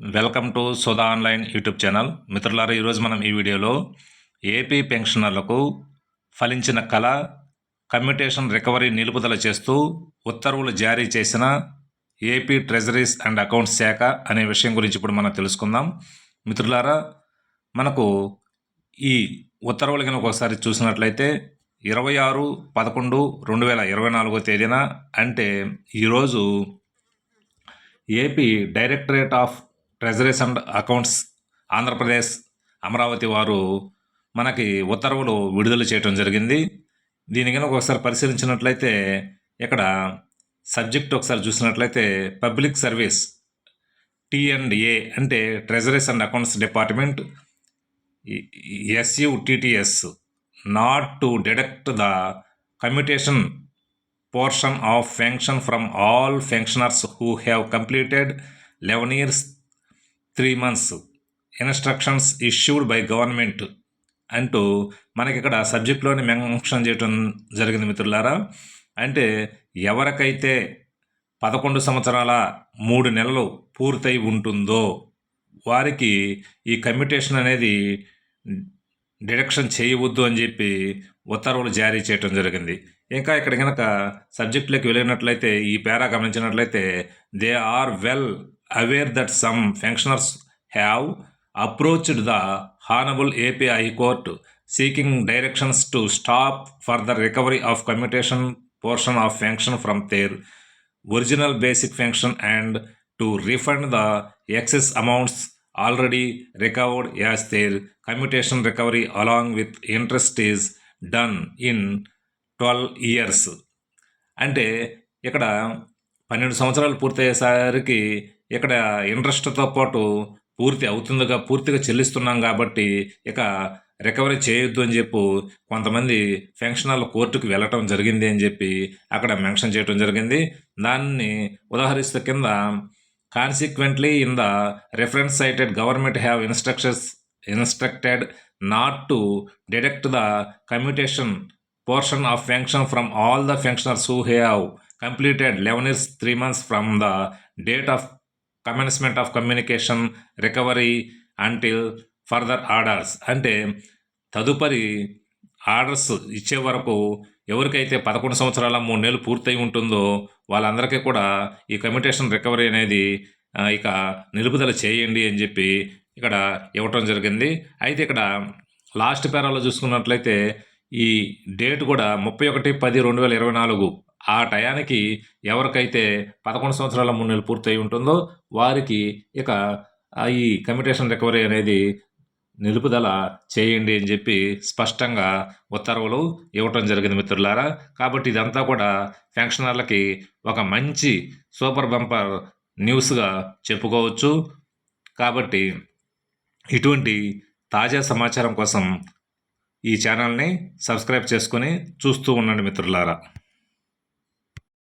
Welcome to Sudha online YouTube channel. మిత్రులారా ఈరోజు మనం ఈ వీడియోలో ఏపీ పెన్షనర్లకు ఫలించిన కళ కమ్యూటేషన్ రికవరీ నిలుపుదల చేస్తూ ఉత్తర్వులు జారీ చేసిన ఏపీ ట్రెజరీస్ అండ్ అకౌంట్స్ శాఖ అనే విషయం గురించి ఇప్పుడు మనం తెలుసుకుందాం. మిత్రులారా మనకు ఈ ఉత్తర్వులు కనుక ఒకసారి చూసినట్లయితే ఇరవై ఆరు పదకొండు రెండు వేల ఇరవై నాలుగో తేదీన అంటే ఈరోజు AP directorate of treasuries and accounts Andhra Pradesh Amaravati వారు మనకి ఉత్తర్వులు విడుదల చేయడం జరిగింది. దీని కనుక ఒకసారి పరిశీలించినట్లయితే ఇక్కడ సబ్జెక్ట్ ఒకసారి చూసినట్లయితే public service T and A అంటే treasuries and accounts department SUTTS not to deduct the commutation portion of function from all functionaries who have completed 11 years three months. Instructions issued by government అంటూ మనకి ఇక్కడ సబ్జెక్ట్లోని mention చేయటం జరిగింది మిత్రులారా. అంటే ఎవరికైతే పదకొండు సంవత్సరాల మూడు నెలలు పూర్తయి ఉంటుందో వారికి ఈ కమ్యూటేషన్ అనేది డిడక్షన్ చేయవద్దు అని చెప్పి ఉత్తర్వులు జారీ చేయటం జరిగింది. ఇంకా ఇక్కడ కనుక సబ్జెక్టులోకి వెళ్ళినట్లయితే ఈ పేరా గమనించినట్లయితే they are well aware that some functionaries have approached the honourable AP high court seeking directions to stop for the recovery of commutation portion of function from their original basic function and to refund the excess amounts already recovered as their commutation recovery along with interest is done in twelve years అంటే ఇక్కడ పన్నెండు సంవత్సరాలు పూర్తయ్యేసరికి ఇక్కడ ఇంట్రెస్ట్తో పాటు పూర్తి అవుతుందిగా పూర్తిగా చెల్లిస్తున్నాం కాబట్టి ఇక రికవరీ చేయొద్దు అని చెప్పు కొంతమంది ఫంక్షనల్ కోర్టుకు వెళ్ళటం జరిగింది అని చెప్పి అక్కడ మెన్షన్ చేయడం జరిగింది. దాన్ని ఉదాహరిస్తే కింద consequently in the reference cited government have instructions instructed not to deduct the commutation portion of function from all the functionaries who have completed 11 years 3 months from the date of commencement of communication recovery until further orders అంటే తదుపరి orders ఇచ్చే వరకు ఎవరికైతే పదకొండు సంవత్సరాల మూడు నెలలు పూర్తయి ఉంటుందో వాళ్ళందరికీ కూడా ఈ కమ్యూటేషన్ రికవరీ అనేది ఇక నిలుపుదల చేయండి అని చెప్పి ఇక్కడ ఇవ్వటం జరిగింది. అయితే ఇక్కడ లాస్ట్ పేరాలో చూసుకున్నట్లయితే ఈ డేట్ కూడా ముప్పై ఒకటి పది రెండు వేల ఇరవై నాలుగు ఆ టయానికి ఎవరికైతే పదకొండు సంవత్సరాల మూడు నెలలు పూర్తయి ఉంటుందో వారికి ఇక ఆ ఈ కమ్యూటేషన్ రికవరీ అనేది నిలుపుదల చేయండి అని చెప్పి స్పష్టంగా ఉత్తర్వులు ఇవ్వటం జరిగింది మిత్రులారా. కాబట్టి ఇదంతా కూడా పెన్షనర్లకి ఒక మంచి సూపర్ బంపర్ న్యూస్గా చెప్పుకోవచ్చు. కాబట్టి ఇటువంటి తాజా సమాచారం కోసం ఈ ఛానల్ని సబ్స్క్రైబ్ చేసుకొని చూస్తూ ఉండండి మిత్రులారా.